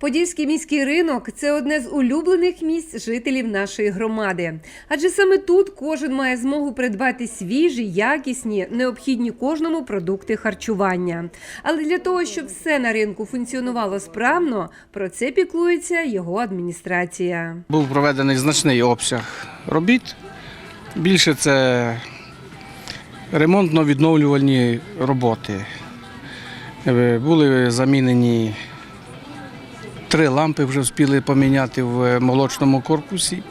Подільський міський ринок це одне з улюблених місць жителів нашої громади. Адже саме тут кожен має змогу придбати свіжі, якісні, необхідні кожному продукти харчування. Але для того, щоб все на ринку функціонувало справно, про це піклується його адміністрація. Був проведений значний обсяг робіт. Більше це ремонтно-відновлювальні роботи. Е, Були замінені три лампи, вже встигли поміняти в молочному корпусі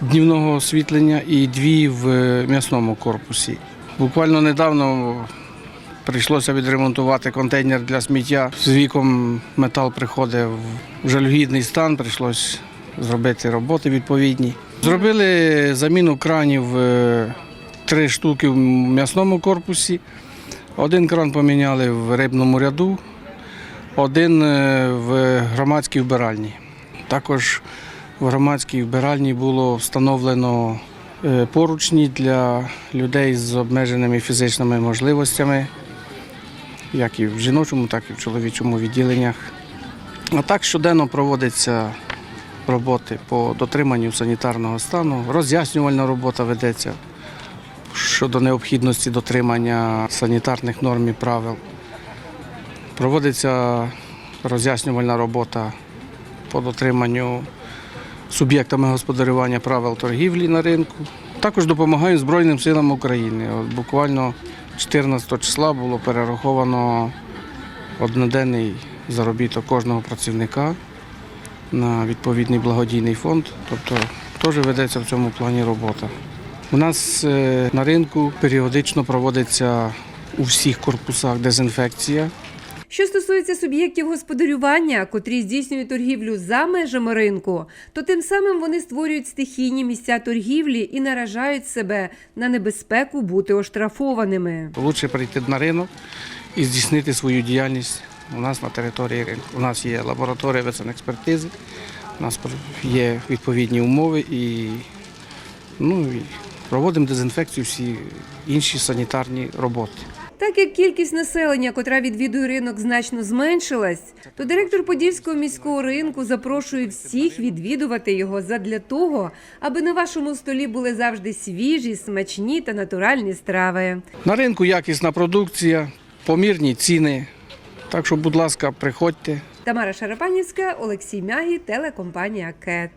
днівного освітлення і дві в м'ясному корпусі. Буквально недавно прийшлося відремонтувати контейнер для сміття. З віком метал приходить в жалюгідний стан, прийшлося зробити роботи відповідні. Зробили заміну кранів е, три штуки в м'ясному корпусі. Один кран поміняли в рибному ряду, один е, в громадській вбиральні. Також в громадській вбиральні було встановлено е, поручні для людей з обмеженими фізичними можливостями, як і в жіночому, так і в чоловічому відділеннях. А так щоденно проводиться роботи по дотриманню санітарного стану. Роз'яснювальна робота ведеться щодо необхідності дотримання санітарних норм і правил. Проводиться роз'яснювальна робота по дотриманню суб'єктами господарювання правил торгівлі на ринку. Також допомагаю Збройним силам України. От буквально 14 числа було перераховано одноденний заробіток кожного працівника на відповідний благодійний фонд. Тобто теж ведеться в цьому плані робота. У нас е, на ринку періодично проводиться у всіх корпусах дезінфекція. Що стосується суб'єктів господарювання, котрі здійснюють торгівлю за межами ринку, то тим самим вони створюють стихійні місця торгівлі і наражають себе на небезпеку бути оштрафованими. Лучше прийти на ринок і здійснити свою діяльність у нас на території ринку. У нас є лабораторія ветсанекспертизи, у нас є відповідні умови і, ну, і проводимо дезінфекцію всі інші санітарні роботи. Так як кількість населення, котра відвідує ринок, значно зменшилась, то директор Подільського міського ринку запрошує всіх відвідувати його задля того, аби на вашому столі були завжди свіжі, смачні та натуральні страви. На ринку якісна продукція, помірні ціни. Так що, будь ласка, приходьте. Тамара Шарапанівська, Олексій Мягі, телекомпанія КЕТ.